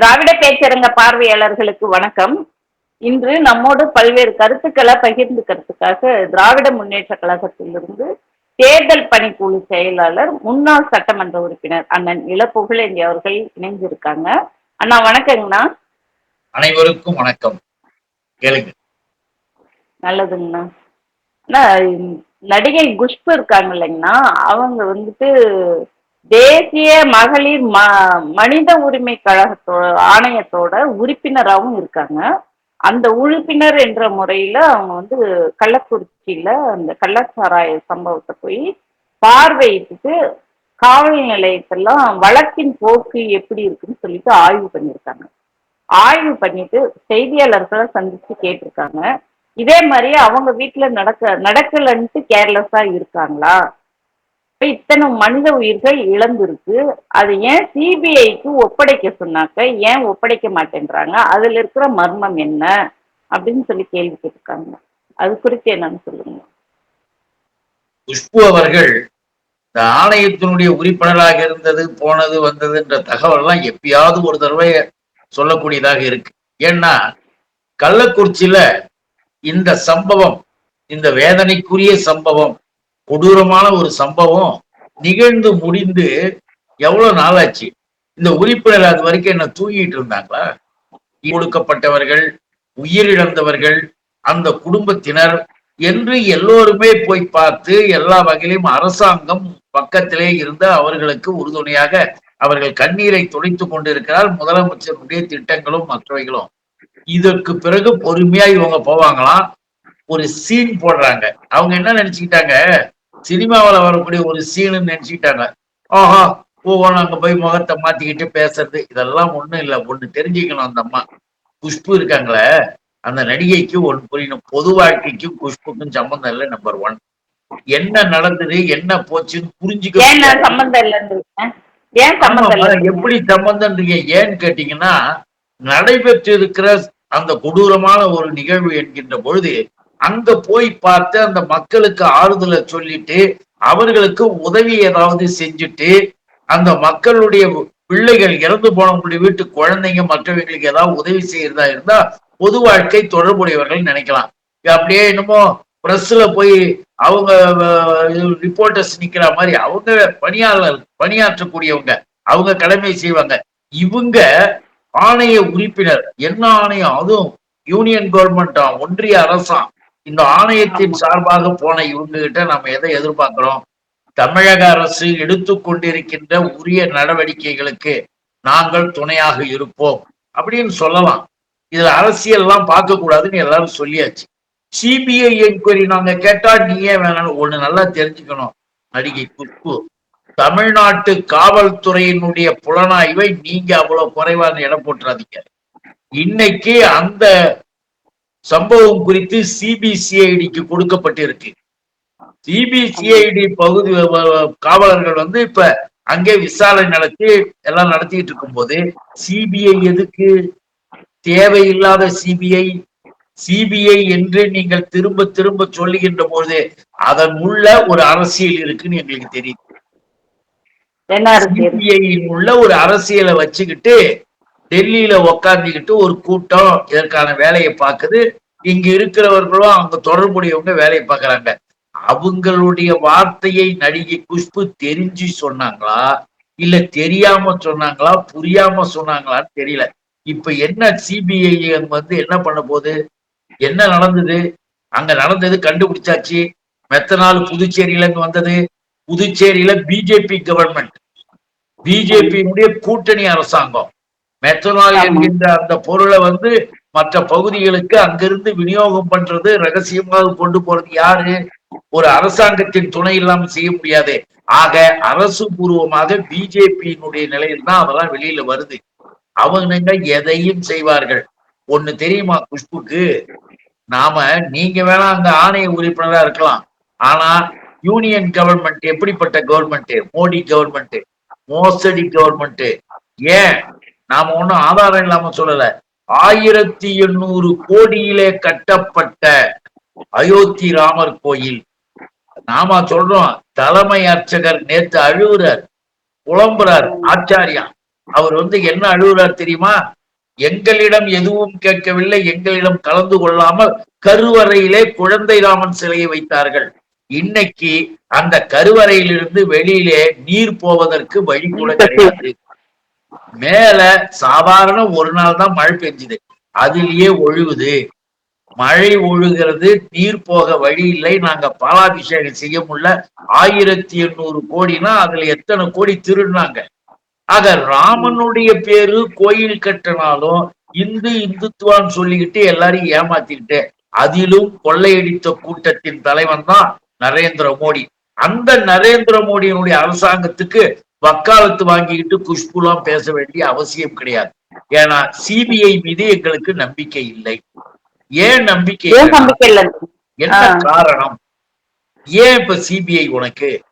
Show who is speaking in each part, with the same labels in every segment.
Speaker 1: திராவிட பேச்சரங்க பார்வையாளர்களுக்கு வணக்கம். இன்று நம்மோடு பல்வேறு கருத்துக்களை பகிர்ந்துக்கிறதுக்காக திராவிட முன்னேற்ற கழகத்திலிருந்து தேர்தல் பணிக்குழு செயலாளர் முன்னாள் சட்டமன்ற உறுப்பினர் அண்ணன் இளப்புகழேந்தி அவர்கள் இணைஞ்சிருக்காங்க அண்ணா வணக்கங்கண்ணா.
Speaker 2: அனைவருக்கும் வணக்கம். கேளுங்க.
Speaker 1: நல்லதுங்கண்ணா. அண்ணா நடிகை குஷ்பு இருக்காங்க இல்லைங்கண்ணா. அவங்க வந்துட்டு தேசிய மகளிர் ம மனித உரிமை கழகத்தோட ஆணையத்தோட உறுப்பினராகவும் இருக்காங்க. அந்த உறுப்பினர் என்ற முறையில் அவங்க வந்து கள்ளக்குறிச்சியில் அந்த கள்ளச்சாராய சம்பவத்தை போய் பார்வையிட்டு காவல் நிலையத்தெல்லாம் வழக்கின் போக்கு எப்படி இருக்குன்னு சொல்லிட்டு ஆய்வு பண்ணியிருக்காங்க. ஆய்வு பண்ணிட்டு செய்தியாளர்களை சந்திச்சு கேட்டிருக்காங்க. இதே மாதிரி அவங்க வீட்டில் நடக்க நடக்கலன்ட்டு கேர்லெஸ்ஸாக இருக்காங்களா? இத்தனை மனித உயிர்கள் இழந்திருக்கு. அது ஏன் சிபிஐக்கு ஒப்படைக்க சொன்னாக்க ஏன் ஒப்படைக்க மாட்டேன்றாங்க? அதுல இருக்கிற மர்மம் என்ன? அப்படின்னு சொல்லி கேள்வி கேட்டிருக்காங்க. அது குறித்து என்னன்னு சொல்லுங்க.
Speaker 2: குஷ்பு அவர்கள் இந்த ஆணையத்தினுடைய உறுப்பினராக இருந்தது போனது வந்ததுன்ற தகவல்லாம் எப்பயாவது ஒரு தடவை சொல்லக்கூடியதாக இருக்கு. ஏன்னா கள்ளக்குறிச்சியில இந்த சம்பவம் இந்த வேதனைக்குரிய சம்பவம் கொடூரமான ஒரு சம்பவம் நிகழ்ந்து முடிந்து எவ்வளவு நாளாச்சு? இந்த உறுப்பினர் அது வரைக்கும் என்ன தூங்கிட்டு இருந்தாங்களா? கொடுக்கப்பட்டவர்கள் உயிரிழந்தவர்கள் அந்த குடும்பத்தினர் என்று எல்லோருமே போய் பார்த்து எல்லா வகையிலும் அரசாங்கம் பக்கத்திலே இருந்து அவர்களுக்கு உறுதுணையாக அவர்கள் கண்ணீரை துடைத்துக் கொண்டிருக்கிறார். முதலமைச்சருடைய திட்டங்களும் மற்றவைகளும். இதற்கு பிறகு பொறுமையா இவங்க போவாங்களாம். ஒரு சீன் போடுறாங்க. அவங்க என்ன நினைச்சுக்கிட்டாங்க? சினிமாவில் வரக்கூடிய ஒரு சீனு நினைச்சுக்கிட்டாங்க. ஆஹா ஒவ்வொன்றும் அங்க போய் முகத்தை மாத்திக்கிட்டு பேசுறது. இதெல்லாம் ஒண்ணும் இல்லை. ஒண்ணு தெரிஞ்சுக்கணும் அந்த அம்மா. குஷ்பு இருக்காங்களே அந்த நடிகைக்கு ஒன்று புரியணும். பொது வாழ்க்கைக்கும் குஷ்புக்கும் சம்பந்தம் இல்லை நம்பர் ஒன் என்ன நடந்தது என்ன போச்சுன்னு புரிஞ்சுக்க
Speaker 1: சம்மந்தம் சம்மந்தம்
Speaker 2: ஆமாம்மா,
Speaker 1: இல்லை
Speaker 2: எப்படி சம்பந்தம்ன்றீங்க. ஏன்னு கேட்டீங்கன்னா நடைபெற்று இருக்கிற அந்த கொடூரமான ஒரு நிகழ்வு என்கின்ற பொழுது அங்க போய் பார்த்து அந்த மக்களுக்கு ஆறுதலை சொல்லிட்டு அவர்களுக்கு உதவி ஏதாவது செஞ்சுட்டு அந்த மக்களுடைய பிள்ளைகள் இறந்து போனவங்களுடைய வீட்டு குழந்தைங்க மற்றவங்களுக்கு ஏதாவது உதவி செய்யறதா இருந்தா பொது வாழ்க்கை தொடர்புடையவர்கள் நினைக்கலாம். அப்படியே என்னமோ பிரஸ்ல போய் அவங்க ரிப்போர்ட்டர்ஸ் நிக்கிற மாதிரி அவங்க பணியாளர் பணியாற்றக்கூடியவங்க அவங்க கடமை செய்வாங்க. இவங்க ஆணைய உறுப்பினர் என்ன ஆணையம்? அதுவும் யூனியன் கவர்மெண்டா ஒன்றிய அரசாம் இந்த ஆணையத்தின் சார்பாக போன இவங்க கிட்ட நம்ம எதை எதிர்பார்க்கிறோம்? தமிழக அரசு எடுத்துக்கொண்டிருக்கின்ற உரிய நடவடிக்கைகளுக்கு நாங்கள் துணையாக இருப்போம் அப்படின்னு சொல்லலாம். இதுல அரசியல் எல்லாம் பார்க்க கூடாதுன்னு எல்லாரும் சொல்லியாச்சு. சிபிஐ என்கொயரி நாங்க கேட்டா நீ ஏன் வேணாம்னு ஒண்ணு நல்லா தெரிஞ்சுக்கணும். நடிகை குப்பு தமிழ்நாட்டு காவல்துறையினுடைய புலனாய்வை நீங்க அவ்வளவு குறைவான இடம் போட்டுறாதீங்க. இன்னைக்கு அந்த சம்பவம் குறித்து சிபிசிஐடிக்கு கொடுக்கப்பட்டிருக்கு. சிபிசிஐடி பகுதி காவலர்கள் வந்து இப்ப அங்கே விசாரணை நடத்தி எல்லாம் நடத்திட்டு இருக்கும்போது சிபிஐ எதுக்கு? தேவையில்லாத சிபிஐ சிபிஐ என்று நீங்கள் திரும்ப திரும்ப சொல்லுகின்ற பொழுது அதன் உள்ள ஒரு அரசியல் இருக்குன்னு எங்களுக்கு தெரியுது. சிபிஐயின் உள்ள ஒரு அரசியலை வச்சுக்கிட்டு டெல்லியில உக்காந்துக்கிட்டு ஒரு கூட்டம் இதற்கான வேலையை பார்க்குது. இங்க இருக்கிறவர்களும் அவங்க தொடர்புடையவங்க வேலையை பார்க்கறாங்க. அவங்களுடைய வார்த்தையை நடிகை குஷ்பு தெரிஞ்சு சொன்னாங்களா? இல்ல தெரியாம சொன்னாங்களா? புரியாம சொன்னாங்களான்னு தெரியல. இப்ப என்ன சிபிஐ வந்து என்ன பண்ண போகுது? என்ன நடந்தது? அங்க நடந்தது கண்டுபிடிச்சாச்சு. மெத்த நாள் புதுச்சேரியில இருந்து வந்தது புதுச்சேரியில பிஜேபி கவர்மெண்ட் பிஜேபியினுடைய கூட்டணி அரசாங்கம். மெத்தனால். என்கின்ற அந்த பொருளை வந்து மற்ற பகுதிகளுக்கு அங்கிருந்து விநியோகம் பண்றது ரகசியமாக கொண்டு போறது யாரு? ஒரு அரசாங்கத்தின் துணை இல்லாம செய்ய முடியாது. ஆக அரசு பூர்வமாக பிஜேபியினுடைய நிலையில் தான் அதெல்லாம் வெளியில வருது. அவங்க எதையும் செய்வார்கள்? ஒண்ணு தெரியுமா குஷ்புக்கு? நாம நீங்க வேணா அங்க ஆணைய உறுப்பினரா இருக்கலாம். ஆனா யூனியன் கவர்மெண்ட் எப்படிப்பட்ட கவர்மெண்ட்? மோடி கவர்மெண்ட் மோசடி கவர்மெண்ட். ஏன்? நாம ஒண்ணும் ஆதாரம் இல்லாம சொல்லல. ஆயிரத்தி எண்ணூறு கோடியிலே கட்டப்பட்ட அயோத்தி ராமர் கோயில். நாம சொல்றோம் தலைமை அர்ச்சகர் நேத்து அழுகுறார் புலம்புறார் ஆச்சாரியா. அவர் வந்து என்ன அழுகுறார் தெரியுமா? எங்களிடம் எதுவும் கேட்கவில்லை எங்களிடம் கலந்து கொள்ளாமல் கருவறையிலே குழந்தை ராமன் சிலையை வைத்தார்கள். இன்னைக்கு அந்த கருவறையிலிருந்து வெளியிலே நீர் போவதற்கு வழி கூட கிடையாது. மேல சாதாரண ஒரு நாள் தான் மழை பெஞ்சுது. அதிலேயே ஒழுகுது. மழை ஒழுகிறது நீர் போக வழி இல்லை. நாங்க பாலாபிஷேகம் செய்ய முடியல. ஆயிரத்தி எண்ணூறு கோடினா அதுல எத்தனை கோடி திருடினாங்க. ஆக ராமனுடைய பேரு கோயில் கட்டினாலும் இந்து இந்துத்துவான்னு சொல்லிக்கிட்டு எல்லாரையும் ஏமாத்திக்கிட்டு அதிலும் கொள்ளையடித்த கூட்டத்தின் தலைவன் தான் நரேந்திர மோடி. அந்த நரேந்திர மோடியினுடைய அரசாங்கத்துக்கு வக்காலத்து வாங்கிக்கிட்டு குஷ்புலாம் பேச வேண்டிய அவசியம் கிடையாது. ஏன்னா சிபிஐ மீது எங்களுக்கு நம்பிக்கை இல்லை. ஏன் நம்பிக்கை என்ன. காரணம்? ஏன் இப்ப சிபிஐ உனக்கு?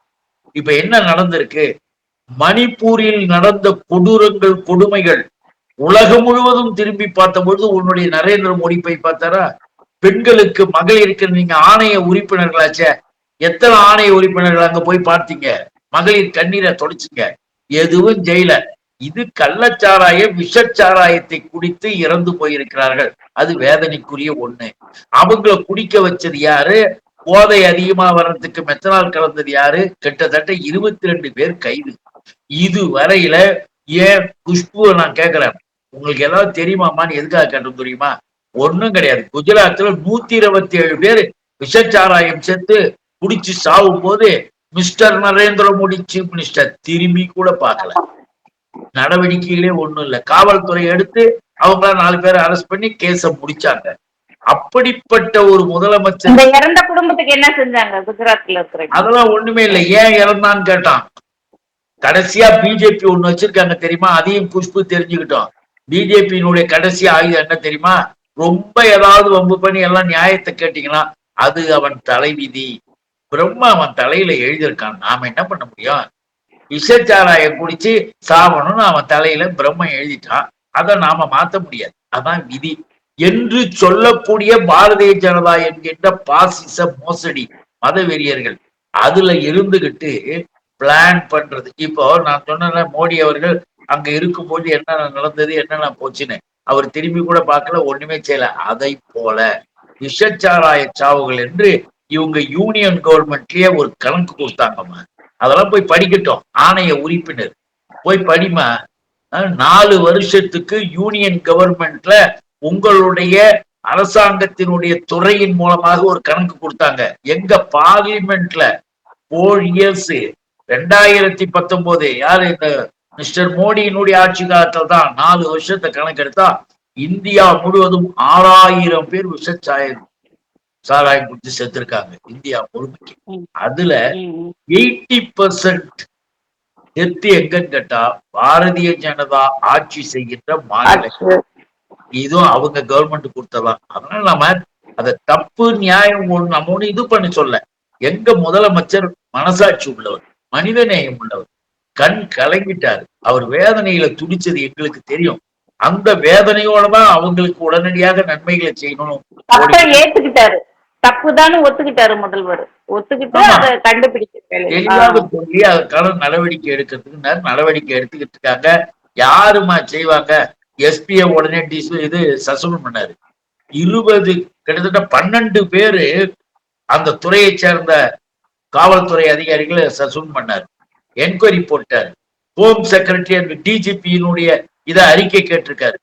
Speaker 2: இப்ப என்ன நடந்திருக்கு? மணிப்பூரில் நடந்த கொடூரங்கள் கொடுமைகள் உலகம் முழுவதும் திரும்பி பார்த்த பொழுது உன்னுடைய நரேந்திர மோடி போய் பார்த்தாரா? பெண்களுக்கு மகளிருக்கு நீங்க ஆணைய உறுப்பினர்களாச்சே. எத்தனை ஆணைய உறுப்பினர்கள் அங்க போய் பார்த்தீங்க? மகளிர் கண்ணீரை தொடச்சுங்க எதுவும் ஜெயில இது கள்ளச்சாராய விஷச்சாராயத்தை குடித்து இறந்து போயிருக்கிறார்கள். அது வேதனைக்குரிய ஒண்ணு. அவங்கள குடிக்க வச்சது யாரு? போதை அதிகமா வர்றதுக்கு மெத்தனால் கலந்தது யாரு? கிட்டத்தட்ட இருபத்தி ரெண்டு பேர் கைது. இது வரையில ஏன் குஷ்புவை நான் கேக்குறேன்? உங்களுக்கு ஏதாவது தெரியுமாமான்னு எதுக்காக கேட்டோம் தெரியுமா? ஒண்ணும் கிடையாது. குஜராத்ல நூத்தி இருபத்தி ஏழு பேர் விஷச்சாராயம் சேர்த்து குடிச்சு சாவும் போது mister Narendra Modi chief minister திரும்பி கூட பார்க்கல. நடவடிக்கைகளே ஒண்ணும் இல்ல. காவல்துறை எடுத்து அவங்கள நாலு பேரை அரெஸ்ட் பண்ணி கேஸ முடிச்சாங்க. அப்படிப்பட்ட ஒரு முதலமைச்சர்
Speaker 1: இறந்த குடும்பத்துக்கு என்ன செஞ்சாங்க? குஜராத்ல இருக்கிற
Speaker 2: அதெல்லாம் ஒண்ணுமே இல்லை. ஏன் இறந்தான்னு கேட்டான். கடைசியா பிஜேபி ஒண்ணு வச்சிருக்காங்க தெரியுமா? அதையும் குஷ்பு தெரிஞ்சுக்கிட்டோம். பிஜேபியினுடைய கடைசி ஆயுதம் என்ன தெரியுமா? ரொம்ப ஏதாவது வம்பு பண்ணி எல்லாம் நியாயத்தை கேட்டீங்கன்னா அது அவன் தலைவிதி. பிரம்மா அவன் தலையில எழுதியிருக்கான். நாம என்ன பண்ண முடியும்? விஷச்சாராயம் குடிச்சு சாவணும்னு அவன் தலையில பிரம்ம எழுதிட்டான். அதை நாம மாத்த முடியாது. அதான் விதி. என்று சொல்லக்கூடிய பாரதிய ஜனதா என்கின்ற பாசிச மோசடி மதவெறியர்கள். அதுல இருந்துகிட்டு பிளான் பண்றது. இப்போ நான் சொன்ன மோடி அவர்கள் அங்க இருக்கும்போது என்ன நடந்தது என்னென்ன போச்சுன்னு. அவர் திரும்பி கூட பார்க்கல ஒண்ணுமே செய்யல. அதை போல விஷச்சாராய சாவுகள் என்று இவங்க யூனியன் கவர்மெண்ட்லயே ஒரு கணக்கு கொடுத்தாங்கம்மா அதெல்லாம் போய் படிக்கட்டும். ஆணைய உறுப்பினர். போய் படிமா நாலு வருஷத்துக்கு யூனியன் கவர்மெண்ட்ல உங்களுடைய அரசாங்கத்தினுடைய துறையின் மூலமாக ஒரு கணக்கு கொடுத்தாங்க. எங்க பார்லிமெண்ட்ல போர் இயர்ஸ் ரெண்டாயிரத்தி பத்தொன்பது யாரு இந்த மிஸ்டர் மோடியினுடைய ஆட்சி காலத்துல தான் நாலு வருஷத்தை கணக்கெடுத்தா இந்தியா முழுவதும் ஆறாயிரம் பேர் விஷச்சாயம் சாராயம் குடிச்சு செத்துருக்காங்க. இந்தியா முழுமைக்கு. அதுல. எயிட்டி பர்சன்ட் டெத்து எங்கன்னு கேட்டா பாரதிய ஜனதா ஆட்சி செய்கின்ற மாநில
Speaker 1: ஆச்சு.
Speaker 2: இதுவும் அவங்க கவர்மெண்ட் கொடுத்ததான் அதனால நம்ம அத தப்பு நியாயம் நம்ம ஒண்ணு இது பண்ணி சொல்ல. எங்க முதலமைச்சர் மனசாட்சி உள்ளவர் மனிதநேயம் உள்ளவர் கண் கலங்கிட்டாரு. அவர் வேதனையில துடிச்சது எங்களுக்கு தெரியும். அந்த வேதனையோட தான் அவங்களுக்கு உடனடியாக நன்மைகளை செய்யணும்
Speaker 1: தப்புதான்னு ஒத்துக்கிட்டாரு முதல்வர். ஒத்துக்கிட்டு. அதை கண்டுபிடிக்க
Speaker 2: அதற்கான நடவடிக்கை எடுக்கிறதுக்கு நடவடிக்கை எடுத்துக்கிட்டு இருக்காங்க யாருமா செய்வாங்க எஸ்பிய உடனே டிஸ் இது சஸ்பெண்ட் பண்ணாரு. இருபது கிட்டத்தட்ட பன்னெண்டு பேரு அந்த துறையை சேர்ந்த காவல்துறை அதிகாரிகளை சஸ்பெண்ட் பண்ணாரு. என்கொயரி போட்டாரு. ஹோம் செக்ரட்டரி டிஜிபியினுடைய இத அறிக்கை கேட்டிருக்காரு.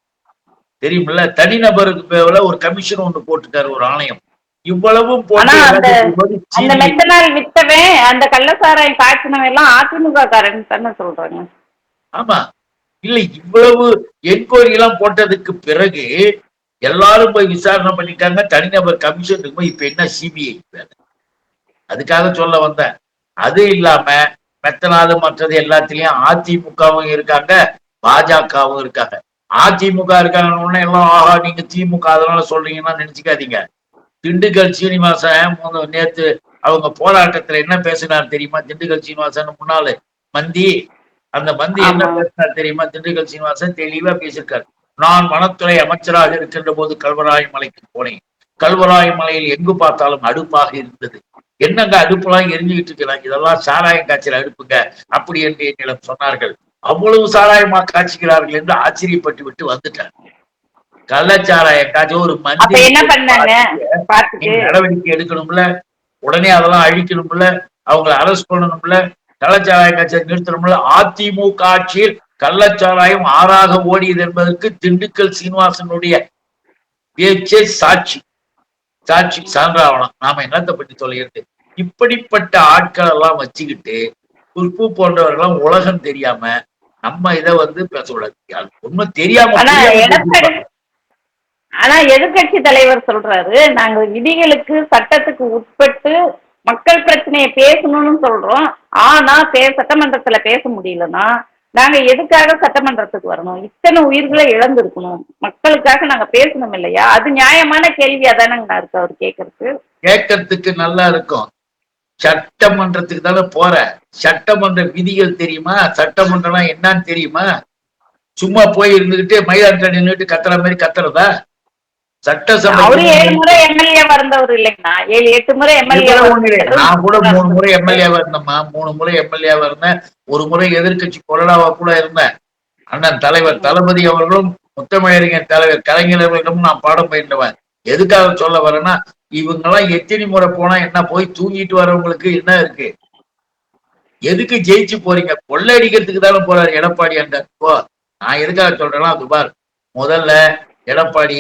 Speaker 2: தெரியுமில்ல? தனிநபருக்கு ஒரு கமிஷன் ஒண்ணு போட்டிருக்காரு ஒரு ஆணையம். இவ்வளவும்
Speaker 1: அந்த- மெத்தனால் வித்தவன் அந்த கள்ளசாராயம் காய்ச்சினவன் எல்லாம் அதிமுக காரன் தானே சொல்றாங்க.
Speaker 2: ஆமா. இல்ல இவ்வளவு என்கொயரி எல்லாம் போட்டதுக்கு பிறகு எல்லாரும் போய் விசாரணை பண்ணிட்டாங்க. தனிநபர் கமிஷன் இருக்கும் இப்ப என்ன சிபிஐ அதுக்காக சொல்ல வந்தேன். அது இல்லாம மெத்தனாலு மற்றது எல்லாத்துலயும் அதிமுகவும் இருக்காங்க பாஜகவும் இருக்காங்க. அதிமுக இருக்காங்கன்னு எல்லாம் ஆஹா நீங்க திமுக அதனால சொல்றீங்கன்னா நினைச்சுக்காதீங்க. திண்டுக்கல் சீனிவாசன் நேத்து அவங்க போராட்டத்துல என்ன பேசினார் தெரியுமா? திண்டுக்கல் சீனிவாசன் முன்னால. மந்தி. அந்த மந்தி என்ன. பேசினார் தெரியுமா? திண்டுக்கல் சீனிவாசன் தெளிவா பேசியிருக்காரு. நான் வனத்துறை அமைச்சராக இருக்கின்ற போது கல்வராய மலைக்கு போனேன். கல்வராய மலையில் எங்கு பார்த்தாலும் அடுப்பாக இருந்தது. என்னங்க அடுப்புலாம் எரிஞ்சுக்கிட்டு இருக்கிறாங்க? இதெல்லாம் சாராயம் காய்ச்சல் அடுப்புங்க. அப்படி என்று என்னிடம் சொன்னார்கள். அவ்வளவு சாராயமா காய்ச்சுகிறார்கள் என்று ஆச்சரியப்பட்டு விட்டு வந்துட்டார் கள்ளச்சாராயம் காய்ச்சி ஒரு நடவடிக்கை எடுக்கணும்ல? உடனே அதெல்லாம் அழிக்கணும்ல? அவங்கள அரெஸ்ட் பண்ணணும்ல? கள்ளச்சாராய காட்சியை நிறுத்தணும்ல? அதிமுக ஆட்சியில் கள்ளச்சாராயம் ஆறாக ஓடியது என்பதற்கு திண்டுக்கல் சீனிவாசனுடைய பேச்சே சாட்சி. சாட்சி சான்றாவணம். நாம என்னத்தை பற்றி சொல்லியிருக்கு இப்படிப்பட்ட ஆட்கள் எல்லாம் வச்சுக்கிட்டு குஷ்பு போன்றவர்கள்லாம் உலகம் தெரியாம நம்ம இதை வந்து பேசக்கூடாது. உண்மை தெரியாம
Speaker 1: ஆனா எதிர்கட்சி எதிர்க்கட்சி தலைவர் சொல்றாரு நாங்க விதிகளுக்கு சட்டத்துக்கு உட்பட்டு மக்கள் பிரச்சனையை பேசணும்னு சொல்றோம். ஆனா பே சட்டமன்றத்துல பேச முடியலன்னா நாங்க எதுக்காக சட்டமன்றத்துக்கு வரணும்? இத்தனை உயிர்களை இழந்திருக்கணும். மக்களுக்காக நாங்க பேசணும் இல்லையா? அது நியாயமான கேள்வியா தானங்க இருக்கு அவர் கேட்கறதுக்கு
Speaker 2: கேட்கறதுக்கு நல்லா இருக்கும். சட்டமன்றத்துக்கு தானே போற. சட்டமன்ற விதிகள் தெரியுமா? சட்டமன்றம்லாம் என்னன்னு தெரியுமா? சும்மா போய் இருந்துகிட்டு மைதானத்துல நின்றுட்டு கத்துற மாதிரி கத்துறதா?
Speaker 1: அவரு ஏழு
Speaker 2: சட்டசபை
Speaker 1: முறை எம்எல்ஏ வந்தவர் இல்லைங்கண்ணா. ஏழு எட்டு முறை எம்எல்ஏ.
Speaker 2: நான் கூட மூணு முறை எம்எல்ஏவா இருந்தேம்மா. மூணு முறை எம்எல்ஏவா இருந்தேன். ஒரு முறை எதிர்க்கட்சி கொறடாவா கூட இருந்தேன். அண்ணன் தலைவர் தளபதி அவர்களும் முத்தமிழறிஞர் தலைவர் கலைஞர் அவர்களிடம் நான் பாடம் பயின்றவன். எதுக்காக சொல்ல வரேன்னா இவங்கெல்லாம் எத்தனை முறை போனா என்ன போய் தூங்கிட்டு வரவங்களுக்கு என்ன இருக்கு? எதுக்கு ஜெயிச்சு போறீங்க? கொள்ளையடிக்கிறதுக்கு தானே போறாரு எடப்பாடி அந்த நான் எதுக்காக சொல்றேன்னா அது பார். முதல்ல எடப்பாடி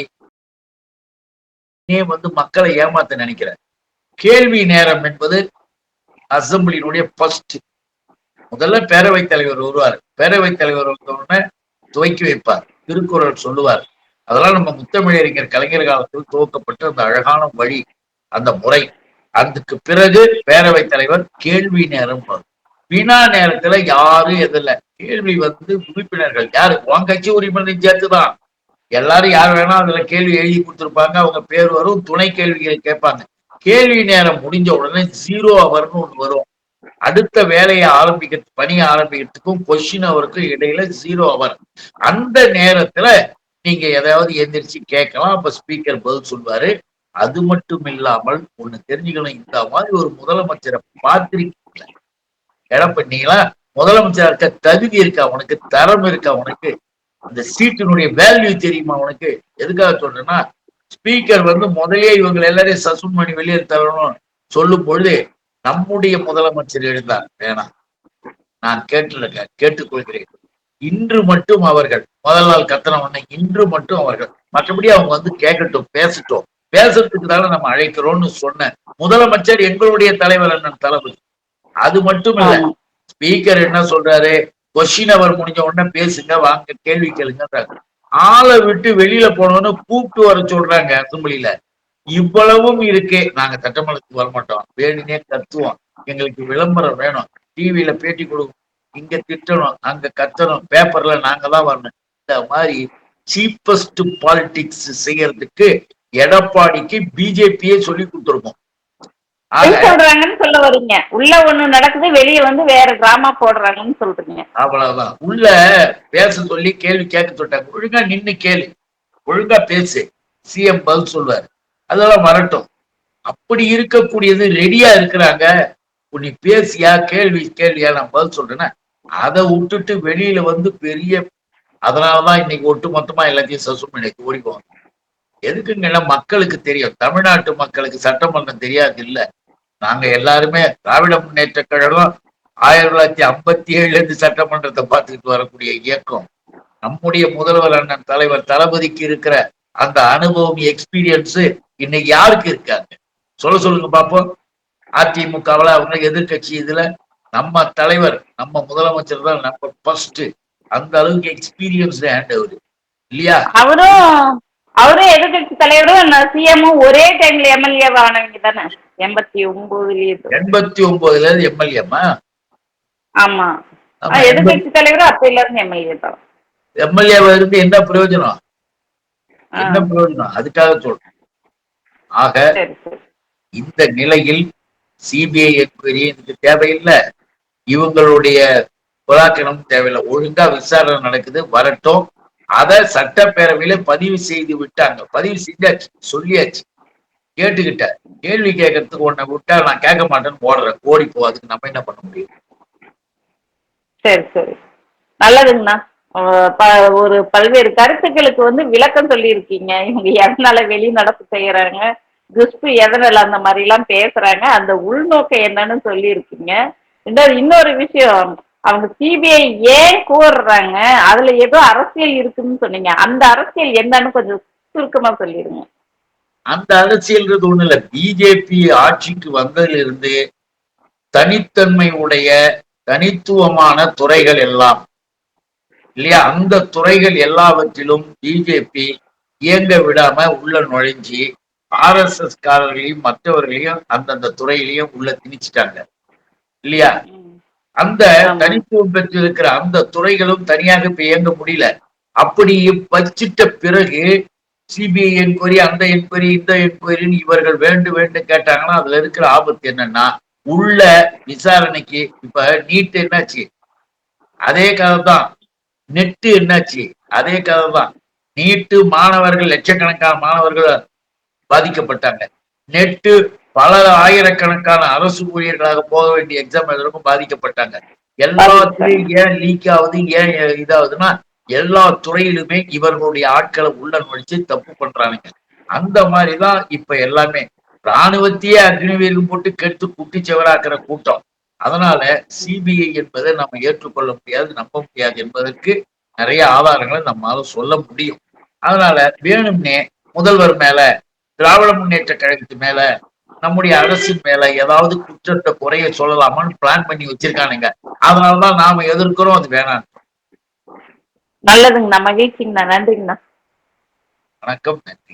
Speaker 2: நீ வந்து மக்களை ஏமாத்த நினைக்கிற கேள்வி நேரம் என்பது அசம்பிளியினுடைய ஃபர்ஸ்ட் முதல்ல பேரவைத் தலைவர் வருவார். பேரவைத் தலைவர் வந்தவுடனே துவக்கி வைப்பார். திருக்குறள் சொல்லுவார். அதெல்லாம் நம்ம முத்தமிழறிஞர் கலைஞர் காலத்தில் துவக்கப்பட்ட அந்த அழகான வழி அந்த முறை. அதுக்கு பிறகு பேரவைத் தலைவர் கேள்வி நேரம் வரும். வினா நேரத்துல யாரும் எதில்ல கேள்வி வந்து உறுப்பினர்கள் யாரு? உன் கட்சி உரிமை சேர்த்துதான். எல்லாரும் யார் வேணா அதுல கேள்வி எழுதி கொடுத்துருப்பாங்க. அவங்க பேர் வரும் துணை கேள்விகள் கேட்பாங்க. கேள்வி நேரம் முடிஞ்ச உடனே ஜீரோ அவர்னு ஒன்று வரும். அடுத்த வேலையை ஆரம்பிக்க பணியை ஆரம்பிக்கிறதுக்கும் கொஸ்டின் அவருக்கும் இடையில ஜீரோ அவர் அந்த நேரத்துல நீங்க எதாவது எந்திரிச்சு கேட்கலாம். அப்ப ஸ்பீக்கர் பதில் சொல்வாரு அது மட்டும் இல்லாமல் ஒண்ணு தெரிஞ்சுக்கணும். இந்த மாதிரி ஒரு முதலமைச்சரை பார்த்திருக்கீங்களா? எடப்பண்ணீங்களா முதலமைச்சர் இருக்க தகுதி இருக்கா? உனக்கு தரம் இருக்கா? உனக்கு அந்த சீட்டினுடைய வேல்யூ தெரியுமா உனக்கு? எதுக்காக சொல்றேன்னா ஸ்பீக்கர் வந்து முதலே இவங்க எல்லாரையும் சஸ்பெண்ட் பண்ணி வெளியே தரணும் சொல்லும் பொழுது நம்முடைய முதலமைச்சர் எழுந்தார் வேணாம் நான் கேட்டுருக்கேன் கேட்டுக்கொள்கிறேன். இன்று மட்டும் அவர்கள் முதல் நாள் கத்தன உடனே இன்று மட்டும் அவர்கள் மற்றபடி அவங்க வந்து கேட்கட்டும் பேசட்டும். பேசுறதுக்கு தானே நம்ம அழைக்கிறோம்னு சொன்ன முதலமைச்சர் எங்களுடைய தலைவர் அண்ணன் தளபதி. அது மட்டும் இல்ல. ஸ்பீக்கர் என்ன சொல்றாரு? கொஸ்டின் அவர் முடிஞ்ச உடனே பேசுங்க வாங்க கேள்வி கேளுங்கன்றாங்க ஆளை விட்டு வெளியில போனோன்னு கூப்பிட்டு வர சொல்றாங்க அசம்பிளில இவ்வளவும் இருக்கே நாங்க சட்டமன்றத்துக்கு வரமாட்டோம். வேணுனே கத்துவோம். எங்களுக்கு விளம்பரம் வேணும். டிவியில பேட்டி கொடுக்கும் இங்க திட்டணும் அங்க கத்தணும். பேப்பர்ல நாங்க தான் வரணும். இந்த மாதிரி சீப்பஸ்ட் பாலிடிக்ஸ் செய்யறதுக்கு எடப்பாடிக்கு பிஜேபியே சொல்லி கொடுத்துருக்கோம்.
Speaker 1: சொல்றாங்கன்னு சொல்ல வரீங்க. உள்ள ஒண்ணு நடக்குது வெளிய வந்து வேற டிராமா போடுறாங்கன்னு சொல்றீங்க.
Speaker 2: அவ்வளவுதான். உள்ள பேச சொல்லி கேள்வி கேட்க சொல்லிட்டாங்க ஒழுங்கா நின்னு கேளு. ஒழுங்கா பேசு. சிஎம் பதில் சொல்வார். அதெல்லாம் வரட்டும். அப்படி இருக்கக்கூடியது ரெடியா இருக்கிறாங்க. நீ பேசியா கேள்வி கேள்வியா நான் பதில் சொல்றேன்னா அதை விட்டுட்டு வெளியில வந்து பெரிய அதனாலதான் இன்னைக்கு ஒட்டு மொத்தமா எல்லாத்தையும் சசும் ஓடிக்குவாங்க எதுக்குங்கன்னா மக்களுக்கு தெரியும்? தமிழ்நாட்டு மக்களுக்கு சட்டமன்றம் தெரியாது இல்ல நாங்க எல்லாருமே திராவிட முன்னேற்ற கழகம் ஆயிரத்தி தொள்ளாயிரத்தி ஐம்பத்தி ஏழுல இருந்து சட்டமன்றத்தை பார்த்துக்கிட்டு வரக்கூடிய இயக்கம் நம்முடைய முதல்வர் அண்ணன் தலைவர் தளபதிக்கு இருக்கிற அந்த அனுபவம் எக்ஸ்பீரியன்ஸ் இன்னைக்கு யாருக்கு இருக்காங்க? சொல்ல சொல்லுங்க பார்ப்போம் அதிமுகவில் அவங்க எதிர்க்கட்சி இதுல நம்ம தலைவர் நம்ம முதலமைச்சர் தான் நம்ம ஃபர்ஸ்ட் அந்த அளவுக்கு எக்ஸ்பீரியன்ஸ் ஹேண்ட் அவரு இல்லையா?
Speaker 1: அவரும் அவரும் எதிர்கட்சி தலைவரும் சிஎம்மும் ஒரே டைம்ல எம்எல்ஏ ஆனவங்க தானே? எண்பத்தி ஒன்பதுலயே
Speaker 2: எண்பத்தி ஒன்பதுல இருந்து எம்எல்ஏமா
Speaker 1: ஆமா. எதிர்கட்சி தலைவரும் அப்பையில இருந்து எம்எல்ஏ தான்.
Speaker 2: எம்எல்ஏவா இருந்து என்ன பிரயோஜனம்? என்ன பிரயோஜனம்? அதுக்காக சொல்றேன். ஆக இந்த நிலையில் சிபிஐ என்கொயரி எனக்கு தேவையில்லை. இவங்களுடைய புறாக்கணம் தேவையில்லை. ஒழுங்கா விசாரணை நடக்குது. வரட்டும். அதை சட்டப்பேரவையில பதிவு செய்து விட்டாங்க. பதிவு செஞ்சாச்சு சொல்லியாச்சு. கேட்டுக்கிட்ட கேள்வி கேட்கறதுக்கு உன்னை விட்டா நான் கேட்க மாட்டேன்னு ஓடுறேன் ஓடி போ அதுக்கு நம்ம என்ன பண்ண முடியும்?
Speaker 1: சரி சரி. நல்லதுங்கண்ணா. ப- ஒரு பல்வேறு கருத்துக்களுக்கு வந்து விளக்கம் சொல்லியிருக்கீங்க. இவங்க எதனால வெளிநடப்பு செய்யறாங்க? குஷ்பு எதனால அந்த மாதிரி எல்லாம் பேசுறாங்க? அந்த உள்நோக்கம் என்னன்னு சொல்லியிருக்கீங்க. இருக்கீங்க இன்னொரு விஷயம். அவங்க சிபிஐ ஏன் கூறுறாங்க? அதுல ஏதோ அரசியல் இருக்குன்னு சொன்னீங்க. அந்த அரசியல் என்னன்னு கொஞ்சம் சுருக்கமா சொல்லிடுங்க.
Speaker 2: அந்த அரசியல்ன்றது ஒண்ணு இல்ல. பிஜேபி ஆட்சிக்கு வந்ததிலிருந்து தனித்தன்மை உடைய தனித்துவமான துறைகள் எல்லாம் இல்லையா? அந்த துறைகள் எல்லாவற்றிலும் பிஜேபி இயங்க விடாம உள்ள நுழைஞ்சி ஆர் எஸ் எஸ் காரர்களையும் மற்றவர்களையும் அந்தந்த துறையிலையும் உள்ள திணிச்சிட்டாங்க. இல்லையா? அந்த. தனித்துவம் பெற்றிருக்கிற அந்த துறைகளும் தனியாக இப்ப இயங்க முடியல. அப்படி வச்சிட்ட பிறகு சிபிஐ என்கொயரி அந்த என்கொயரி இந்த என்கொயரின்னு இவர்கள் வேண்டு வேண்டு கேட்டாங்கன்னா அதுல இருக்கிற ஆபத்து என்னன்னா உள்ள விசாரணைக்கு இப்ப நீட் என்னாச்சு? அதே கதை தான் நெட்டு என்னாச்சு? அதே கதை தான் நீட்டு மாணவர்கள் லட்சக்கணக்கான மாணவர்கள் பாதிக்கப்பட்டாங்க. நெட்டு பல ஆயிரக்கணக்கான அரசு ஊழியர்களாக போக வேண்டிய எக்ஸாம் எழுதுறவங்க பாதிக்கப்பட்டாங்க. எல்லாத்துலயும் ஏன் லீக் ஆகுது ஏன் இதாகுதுன்னா எல்லா துறையிலுமே இவர்களுடைய ஆட்களை உள்ள நுழைச்சு தப்பு பண்றானுங்க. அந்த மாதிரிதான் இப்ப எல்லாமே. ராணுவத்தையே அக்னிவீரம் போட்டு கெடுத்து குட்டி செவராக்குற கூட்டம். அதனால சிபிஐ என்பதை நம்ம ஏற்றுக்கொள்ள முடியாது நம்ப முடியாது என்பதற்கு நிறைய ஆதாரங்களை நம்மால சொல்ல முடியும். அதனால வேணும்னே முதல்வர் மேல திராவிட முன்னேற்ற கழகத்து மேல நம்முடைய அரசின் மேல ஏதாவது குற்றத்தை குறைய சொல்லலாமான்னு பிளான் பண்ணி வச்சிருக்கானுங்க. அதனாலதான் நாம எதிர்க்கிறோம் அது வேணாம்.
Speaker 1: நல்லதுங்கண்ணா மகிழ்ச்சிங்கண்ணா நன்றிங்கண்ணா.
Speaker 2: வணக்கம் நன்றி.